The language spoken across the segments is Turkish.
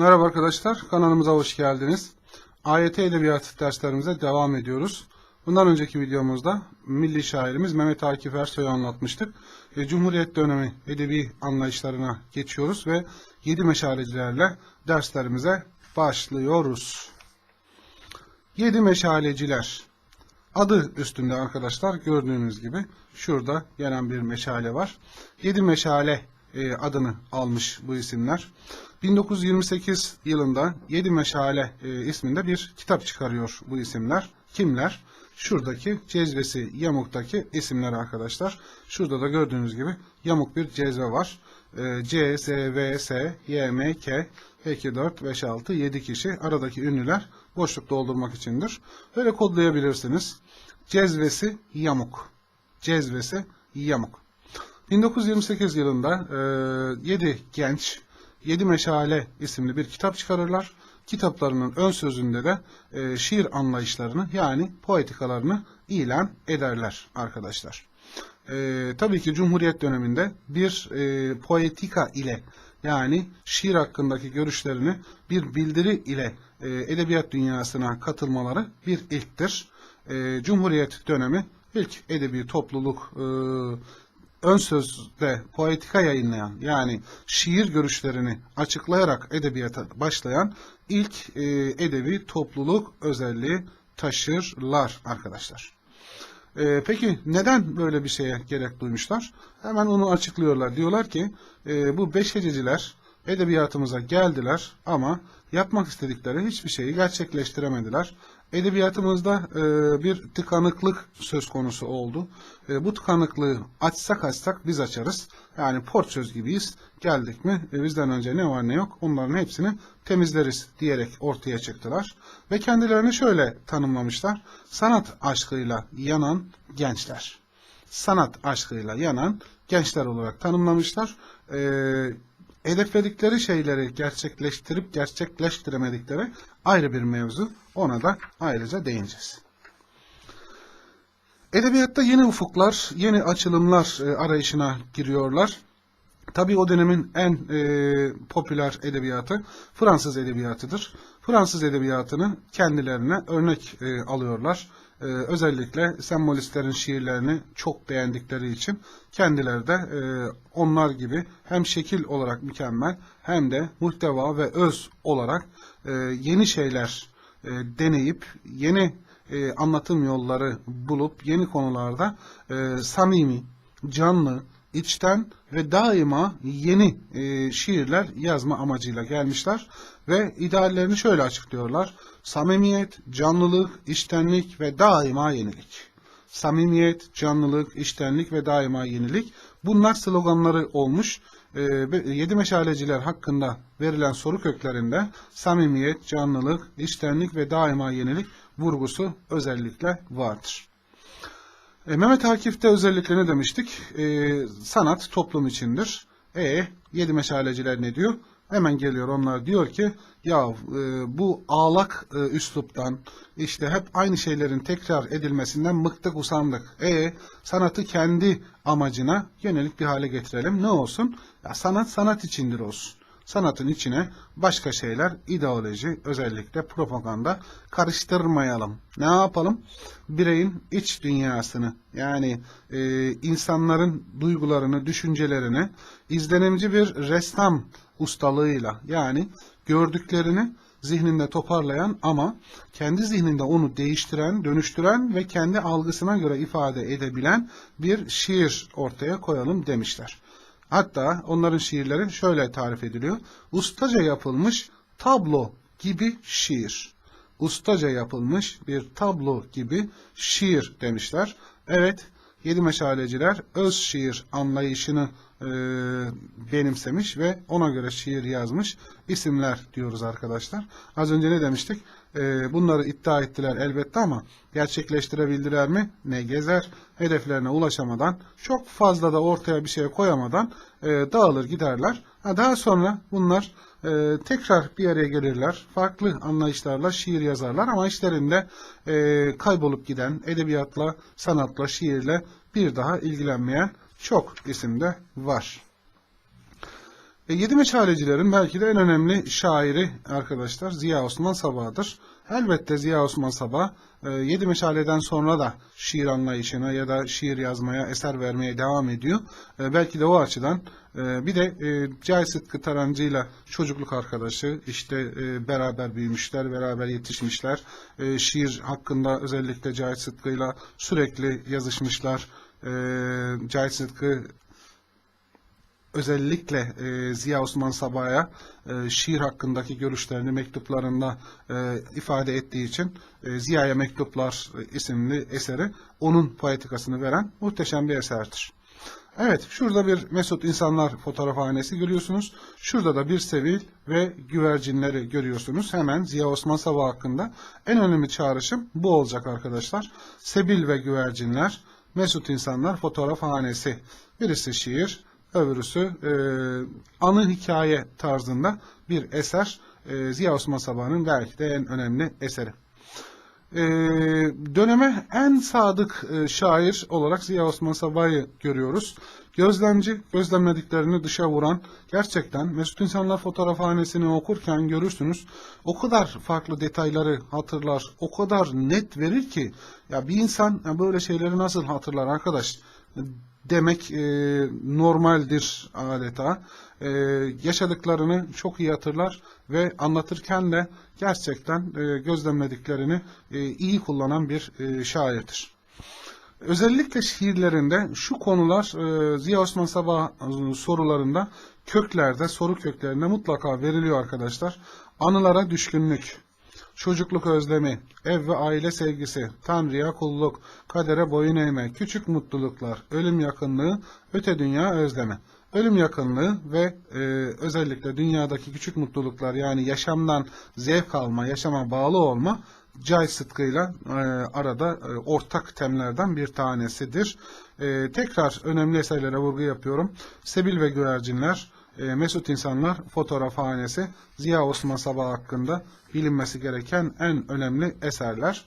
Merhaba arkadaşlar, kanalımıza hoş geldiniz. AYT Edebiyat derslerimize devam ediyoruz. Bundan önceki videomuzda milli şairimiz Mehmet Akif Ersoy'u anlatmıştık. E, Cumhuriyet dönemi edebi anlayışlarına geçiyoruz ve 7 meşalecilerle derslerimize başlıyoruz. 7 meşaleciler. Adı üstünde arkadaşlar gördüğünüz gibi şurada gelen bir meşale var. 7 meşale e, adını almış bu isimler. 1928 yılında 7 Meşale e, isminde bir kitap çıkarıyor bu isimler. Kimler? Şuradaki cezvesi yamuktaki isimler arkadaşlar. Şurada da gördüğünüz gibi yamuk bir cezve var. E, C, Z, V, S, Y, M, K, 2, 4, 5, 6, 7 kişi. Aradaki ünlüler boşluk doldurmak içindir. Böyle kodlayabilirsiniz. Cezvesi yamuk. Cezvesi yamuk. 1928 yılında e, 7 genç 7 Meşale isimli bir kitap çıkarırlar. Kitaplarının ön sözünde de e, şiir anlayışlarını yani poetikalarını ilan ederler arkadaşlar. E, tabii ki Cumhuriyet döneminde bir e, poetika ile yani şiir hakkındaki görüşlerini bir bildiri ile e, edebiyat dünyasına katılmaları bir ilktir. E, Cumhuriyet dönemi ilk edebi topluluk e, ön sözde poetika yayınlayan yani şiir görüşlerini açıklayarak edebiyata başlayan ilk e, edebi topluluk özelliği taşırlar arkadaşlar. E, peki neden böyle bir şeye gerek duymuşlar? Hemen onu açıklıyorlar. Diyorlar ki e, bu beş hececiler edebiyatımıza geldiler ama yapmak istedikleri hiçbir şeyi gerçekleştiremediler. Edebiyatımızda e, bir tıkanıklık söz konusu oldu. E, bu tıkanıklığı açsak açsak biz açarız. Yani porçöz gibiyiz. Geldik mi e, bizden önce ne var ne yok onların hepsini temizleriz diyerek ortaya çıktılar. Ve kendilerini şöyle tanımlamışlar. Sanat aşkıyla yanan gençler. Sanat aşkıyla yanan gençler olarak tanımlamışlar. Eee hedefledikleri şeyleri gerçekleştirip gerçekleştiremedikleri ayrı bir mevzu. Ona da ayrıca değineceğiz. Edebiyatta yeni ufuklar, yeni açılımlar e, arayışına giriyorlar. Tabii o dönemin en e, popüler edebiyatı Fransız edebiyatıdır. Fransız edebiyatını kendilerine örnek e, alıyorlar. E, özellikle sembolistlerin şiirlerini çok beğendikleri için kendileri de e, onlar gibi hem şekil olarak mükemmel hem de muhteva ve öz olarak e, yeni şeyler e, deneyip yeni e, anlatım yolları bulup yeni konularda e, samimi, canlı, içten ve daima yeni e, şiirler yazma amacıyla gelmişler ve ideallerini şöyle açıklıyorlar. Samimiyet, canlılık, içtenlik ve daima yenilik. Samimiyet, canlılık, içtenlik ve daima yenilik. Bunlar sloganları olmuş. E, yedi meşaleciler hakkında verilen soru köklerinde samimiyet, canlılık, içtenlik ve daima yenilik vurgusu özellikle vardır. E, Mehmet Akif'te özellikle ne demiştik? E, sanat toplum içindir. E yedi meşaleciler ne diyor? Hemen geliyor onlar diyor ki ya e, bu ağlak e, üsluptan işte hep aynı şeylerin tekrar edilmesinden bıktık usandık. E sanatı kendi amacına yönelik bir hale getirelim. Ne olsun? Ya sanat sanat içindir olsun sanatın içine başka şeyler, ideoloji, özellikle propaganda karıştırmayalım. Ne yapalım? Bireyin iç dünyasını, yani e, insanların duygularını, düşüncelerini izlenimci bir ressam ustalığıyla, yani gördüklerini zihninde toparlayan ama kendi zihninde onu değiştiren, dönüştüren ve kendi algısına göre ifade edebilen bir şiir ortaya koyalım demişler. Hatta onların şiirleri şöyle tarif ediliyor. Ustaca yapılmış tablo gibi şiir. Ustaca yapılmış bir tablo gibi şiir demişler. Evet, yedi meşaleciler öz şiir anlayışını e, benimsemiş ve ona göre şiir yazmış isimler diyoruz arkadaşlar. Az önce ne demiştik? E, bunları iddia ettiler elbette ama gerçekleştirebildiler mi? Ne gezer? Hedeflerine ulaşamadan, çok fazla da ortaya bir şey koyamadan e, dağılır giderler. Ha, daha sonra bunlar e, tekrar bir araya gelirler. Farklı anlayışlarla şiir yazarlar ama işlerinde e, kaybolup giden edebiyatla, sanatla, şiirle bir daha ilgilenmeyen çok isimde var. E, Yedi Meşalecilerin belki de en önemli şairi arkadaşlar Ziya Osman Sabah'dır. Elbette Ziya Osman Sabah e, Yedi Meşale'den sonra da şiir anlayışına ya da şiir yazmaya, eser vermeye devam ediyor. E, belki de o açıdan e, bir de e, Cahit Sıtkı Tarancı'yla çocukluk arkadaşı, işte e, beraber büyümüşler, beraber yetişmişler. E, şiir hakkında özellikle Cahit Sıtkı'yla sürekli yazışmışlar. E, Cahit Sıtkı özellikle e, Ziya Osman Sabah'a e, şiir hakkındaki görüşlerini mektuplarında e, ifade ettiği için e, Ziya'ya Mektuplar isimli eseri onun poetikasını veren muhteşem bir eserdir. Evet, şurada bir Mesut İnsanlar fotoğrafhanesi görüyorsunuz. Şurada da bir Sevil ve güvercinleri görüyorsunuz. Hemen Ziya Osman Sabah hakkında en önemli çağrışım bu olacak arkadaşlar. Sebil ve güvercinler, Mesut İnsanlar fotoğrafhanesi. Birisi şiir, öbürüsü e, anı hikaye tarzında bir eser. E, Ziya Osman Sabah'ın belki de en önemli eseri. E, döneme en sadık e, şair olarak Ziya Osman Sabah'ı görüyoruz. Gözlemci, gözlemlediklerini dışa vuran, gerçekten Mesut İnsanlar Fotoğrafhanesi'ni okurken görürsünüz. O kadar farklı detayları hatırlar, o kadar net verir ki, ya bir insan ya böyle şeyleri nasıl hatırlar arkadaş? Demek e, normaldir adeta. E, yaşadıklarını çok iyi hatırlar ve anlatırken de gerçekten e, gözlemlediklerini e, iyi kullanan bir e, şairdir. Özellikle şiirlerinde şu konular e, Ziya Osman Sabah sorularında köklerde, soru köklerinde mutlaka veriliyor arkadaşlar. Anılara düşkünlük, çocukluk özlemi, ev ve aile sevgisi, Tanrı'ya kulluk, kadere boyun eğme, küçük mutluluklar, ölüm yakınlığı, öte dünya özlemi. Ölüm yakınlığı ve e, özellikle dünyadaki küçük mutluluklar yani yaşamdan zevk alma, yaşama bağlı olma Cay Sıtkı'yla e, arada e, ortak temlerden bir tanesidir. E, tekrar önemli eserlere vurgu yapıyorum. Sebil ve Güvercinler, Mesut İnsanlar Fotoğrafhanesi, Ziya Osman Sabah hakkında bilinmesi gereken en önemli eserler.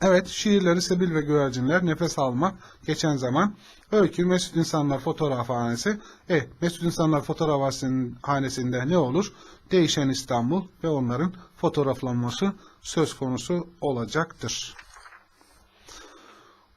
Evet, şiirleri Sebil ve Güvercinler, Nefes Almak, Geçen Zaman, Öykü, Mesut İnsanlar Fotoğrafhanesi. E, Mesut İnsanlar Fotoğrafhanesi'nde ne olur? Değişen İstanbul ve onların fotoğraflanması söz konusu olacaktır.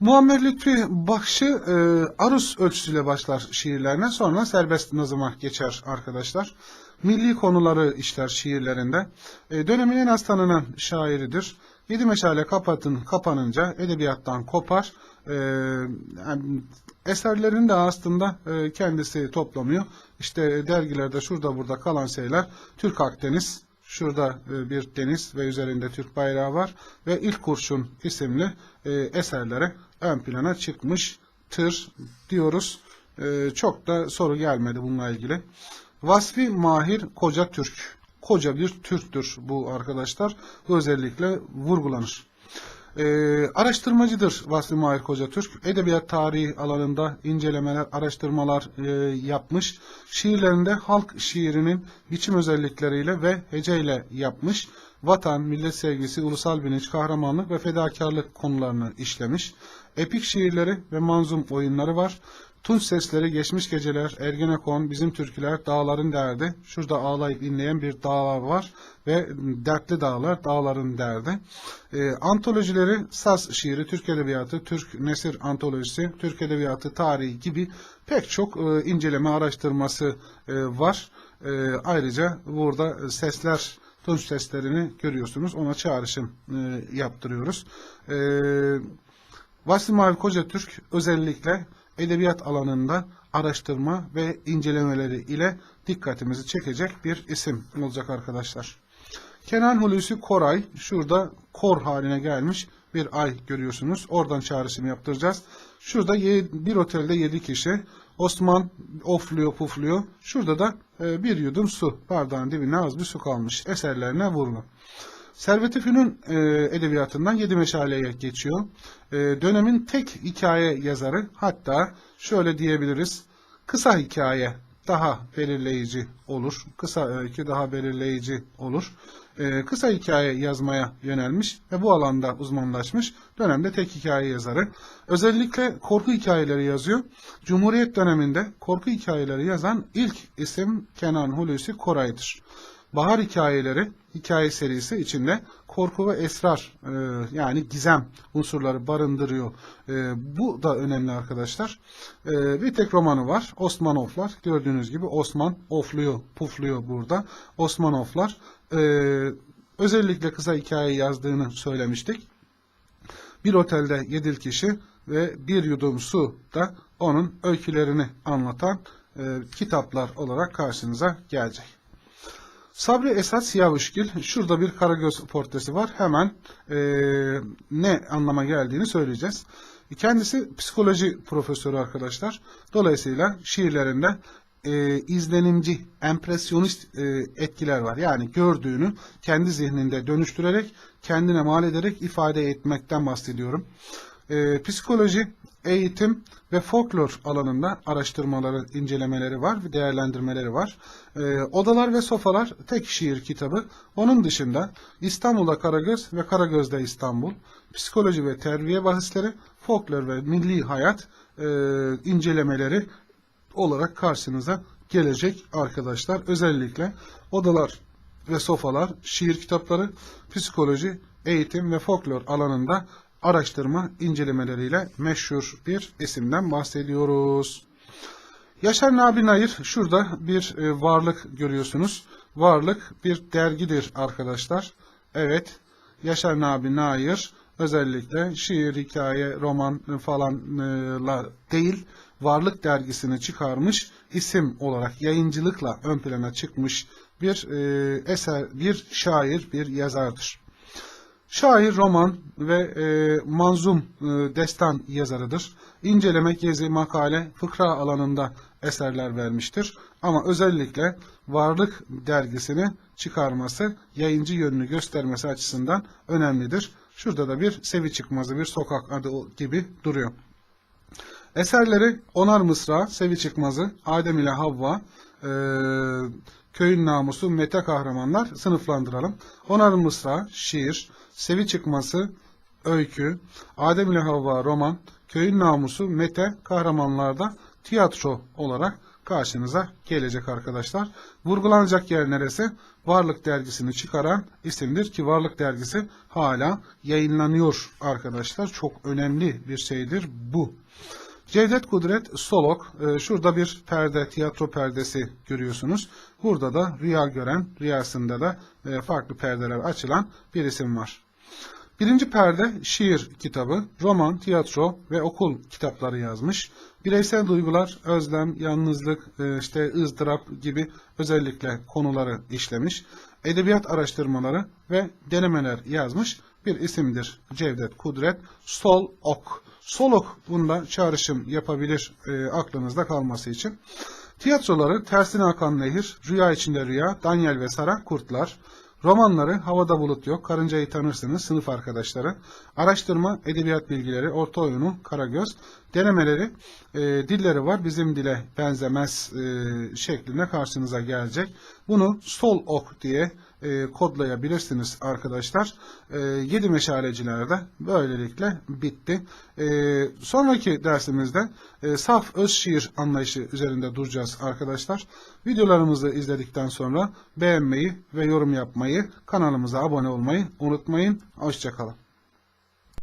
Muammer Lütfi Bakşı e, aruz ölçüsüyle başlar şiirlerine sonra serbest nazıma geçer arkadaşlar. Milli konuları işler şiirlerinde. E, dönemin en az tanınan şairidir. Yedi meşale kapatın kapanınca edebiyattan kopar. E, yani eserlerini de aslında e, kendisi toplamıyor. İşte dergilerde şurada burada kalan şeyler Türk Akdeniz, Şurada e, bir deniz ve üzerinde Türk bayrağı var ve İlk Kurşun isimli e, eserlere ön plana çıkmıştır diyoruz. E, çok da soru gelmedi bununla ilgili. Vasfi Mahir Koca Türk. Koca bir Türktür bu arkadaşlar. Özellikle vurgulanır. Ee, araştırmacıdır Vasfi Mahir Koca Türk. Edebiyat tarihi alanında incelemeler, araştırmalar e, yapmış. Şiirlerinde halk şiirinin biçim özellikleriyle ve heceyle yapmış. Vatan, millet sevgisi, ulusal bilinç, kahramanlık ve fedakarlık konularını işlemiş. Epik şiirleri ve manzum oyunları var. Tunç sesleri, geçmiş geceler, Ergenekon, bizim türküler, dağların derdi. Şurada ağlayıp inleyen bir dağ var ve dertli dağlar, dağların derdi. E, antolojileri, saz şiiri, Türk Edebiyatı, Türk Nesir Antolojisi, Türk Edebiyatı tarihi gibi pek çok e, inceleme araştırması e, var. E, ayrıca burada sesler, tunç seslerini görüyorsunuz. Ona çağrışım e, yaptırıyoruz. E, Vasfi Mavi Koca Türk özellikle edebiyat alanında araştırma ve incelemeleri ile dikkatimizi çekecek bir isim olacak arkadaşlar. Kenan Hulusi Koray şurada kor haline gelmiş bir ay görüyorsunuz. Oradan çağrışım yaptıracağız. Şurada bir otelde 7 kişi. Osman ofluyor pufluyor. Şurada da e, bir yudum su. Bardağın dibine az bir su kalmış. Eserlerine vurulu. Servet-i e, edebiyatından Yedi Meşale'ye geçiyor. E, dönemin tek hikaye yazarı hatta şöyle diyebiliriz. Kısa hikaye daha belirleyici olur. Kısa öykü daha belirleyici olur. E, kısa hikaye yazmaya yönelmiş ve bu alanda uzmanlaşmış dönemde tek hikaye yazarı. Özellikle korku hikayeleri yazıyor. Cumhuriyet döneminde korku hikayeleri yazan ilk isim Kenan Hulusi Koray'dır. Bahar hikayeleri hikaye serisi içinde korku ve esrar e, yani gizem unsurları barındırıyor. E, bu da önemli arkadaşlar. Bir tek romanı var. Osmanovlar. Gördüğünüz gibi Osman ofluyor, pufluyor burada. Osmanovlar. E, özellikle kısa hikaye yazdığını söylemiştik. Bir otelde yedil kişi ve bir yudum su da onun öykülerini anlatan e, kitaplar olarak karşınıza gelecek. Sabri Esat Siyavuşgil. Şurada bir Karagöz portresi var. Hemen e, ne anlama geldiğini söyleyeceğiz. Kendisi psikoloji profesörü arkadaşlar. Dolayısıyla şiirlerinde e, izlenimci, empresyonist e, etkiler var. Yani gördüğünü kendi zihninde dönüştürerek, kendine mal ederek ifade etmekten bahsediyorum. E, psikoloji, eğitim ve folklor alanında araştırmaları, incelemeleri var ve değerlendirmeleri var. E, Odalar ve Sofalar tek şiir kitabı. Onun dışında İstanbul'da Karagöz ve Karagöz'de İstanbul, psikoloji ve terbiye bahisleri, folklor ve milli hayat e, incelemeleri olarak karşınıza gelecek arkadaşlar. Özellikle Odalar ve Sofalar, şiir kitapları, psikoloji, eğitim ve folklor alanında araştırma incelemeleriyle meşhur bir isimden bahsediyoruz. Yaşar Nabi Nayır, şurada bir e, varlık görüyorsunuz. Varlık bir dergidir arkadaşlar. Evet, Yaşar Nabi Nayır özellikle şiir, hikaye, roman falanla değil, Varlık dergisini çıkarmış isim olarak yayıncılıkla ön plana çıkmış bir e, eser, bir şair, bir yazardır. Şair roman ve e, manzum e, destan yazarıdır. İnceleme, gezi, makale, fıkra alanında eserler vermiştir. Ama özellikle Varlık dergisini çıkarması, yayıncı yönünü göstermesi açısından önemlidir. Şurada da bir sevi çıkmazı, bir sokak adı gibi duruyor. Eserleri Onar Mısra, Sevi Çıkmazı, Adem ile Havva, e, Köyün Namusu, Mete Kahramanlar sınıflandıralım. Onar Mısra, şiir, Sevi Çıkması, öykü, Adem ile Havva roman, Köyün Namusu, Mete Kahramanlar'da tiyatro olarak karşınıza gelecek arkadaşlar. Vurgulanacak yer neresi? Varlık dergisini çıkaran isimdir ki Varlık dergisi hala yayınlanıyor arkadaşlar. Çok önemli bir şeydir bu. Cevdet Kudret Solok. Ee, şurada bir perde, tiyatro perdesi görüyorsunuz. Burada da rüya gören, rüyasında da e, farklı perdeler açılan bir isim var. Birinci perde şiir kitabı, roman, tiyatro ve okul kitapları yazmış. Bireysel duygular, özlem, yalnızlık, e, işte ızdırap gibi özellikle konuları işlemiş. Edebiyat araştırmaları ve denemeler yazmış bir isimdir Cevdet Kudret Sol Ok. Solok bunda çağrışım yapabilir e, aklınızda kalması için. Tiyatroları Tersine Akan Nehir, Rüya İçinde Rüya, Daniel ve Sara Kurtlar. Romanları Havada Bulut Yok, Karıncayı Tanırsınız, Sınıf Arkadaşları. Araştırma, Edebiyat Bilgileri, Orta Oyunu, Karagöz. Denemeleri, e, dilleri var, bizim dile benzemez e, şeklinde karşınıza gelecek. Bunu sol ok diye e, kodlayabilirsiniz arkadaşlar. E, 7 meşalecilerde böylelikle bitti. E, sonraki dersimizde e, saf öz şiir anlayışı üzerinde duracağız arkadaşlar. Videolarımızı izledikten sonra beğenmeyi ve yorum yapmayı, kanalımıza abone olmayı unutmayın. Hoşçakalın.